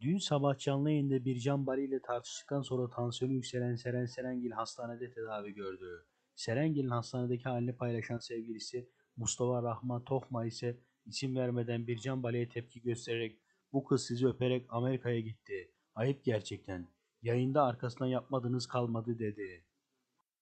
Dün sabah canlı yayında Bircan Bali ile tartıştıktan sonra tansiyonu yükselen Seren Serengil hastanede tedavi gördü. Serengil'in hastanedeki halini paylaşan sevgilisi Mustafa Rahman Tohma ise isim vermeden Bircan Bali'ye tepki göstererek bu kız sizi öperek Amerika'ya gitti. Ayıp gerçekten. Yayında arkasından yapmadığınız kalmadı dedi.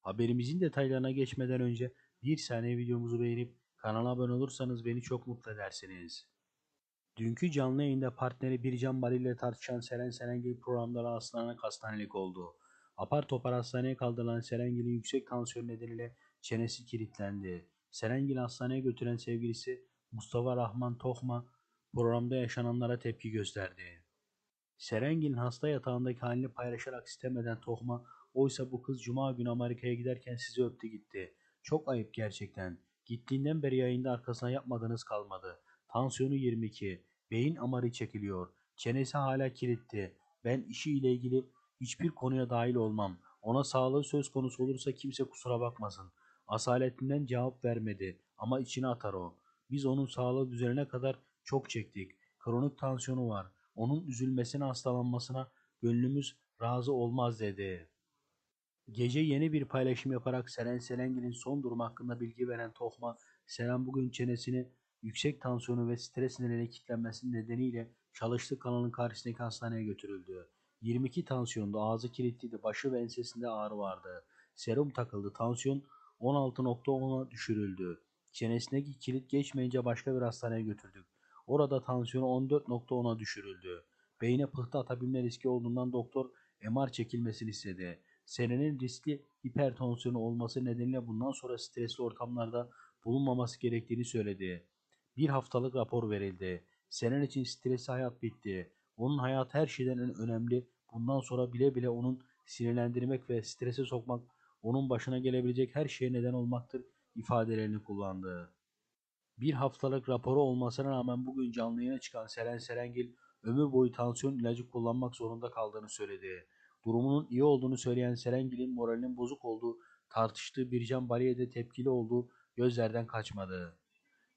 Haberimizin detaylarına geçmeden önce bir saniye videomuzu beğenip kanala abone olursanız beni çok mutlu edersiniz. Dünkü canlı yayında partneri Bircan Bali ile tartışan Seren Serengil programda rahatsızlanarak hastanelik oldu. Apar topar hastaneye kaldırılan Serengil'in yüksek tansiyon nedeniyle çenesi kilitlendi. Serengil hastaneye götüren sevgilisi Mustafa Rahman Tohma programda yaşananlara tepki gösterdi. Serengil'in hasta yatağındaki halini paylaşarak istemeden Tohma oysa bu kız cuma günü Amerika'ya giderken sizi öptü gitti. Çok ayıp gerçekten. Gittiğinden beri yayında arkasına yapmadığınız kalmadı. Tansiyonu 22. Beyin amarı çekiliyor. Çenesi hala kilitli. Ben işi ile ilgili hiçbir konuya dahil olmam. Ona sağlığı söz konusu olursa kimse kusura bakmasın. Asaletinden cevap vermedi ama içine atar o. Biz onun sağlığı düzelene kadar çok çektik. Kronik tansiyonu var. Onun üzülmesine hastalanmasına gönlümüz razı olmaz dedi. Gece yeni bir paylaşım yaparak Seren Serengil'in son durumu hakkında bilgi veren Tohma, Seren bugün çenesini yüksek tansiyonu ve stres nedeniyle kilitlenmesi nedeniyle çalıştığı kanalın karşısındaki hastaneye götürüldü. 22 tansiyonda ağzı kilitliydi, başı ve ensesinde ağrı vardı. Serum takıldı, tansiyon 16.10'a düşürüldü. Çenesindeki kilit geçmeyince başka bir hastaneye götürdük. Orada tansiyonu 14.10'a düşürüldü. Beyine pıhtı atabilme riski olduğundan doktor MR çekilmesini istedi. Seren'in riskli hipertansiyonu olması nedeniyle bundan sonra stresli ortamlarda bulunmaması gerektiğini söyledi. Bir haftalık rapor verildi. Seren için stresli hayat bitti. Onun hayat her şeyden en önemli. Bundan sonra bile bile onun sinirlendirmek ve strese sokmak onun başına gelebilecek her şeye neden olmaktır ifadelerini kullandı. Bir haftalık raporu olmasına rağmen bugün canlı yayına çıkan Seren Serengil ömür boyu tansiyon ilacı kullanmak zorunda kaldığını söyledi. Durumunun iyi olduğunu söyleyen Serengil'in moralinin bozuk olduğu, tartıştığı Bircan Bali'ye de tepkili olduğu gözlerden kaçmadı.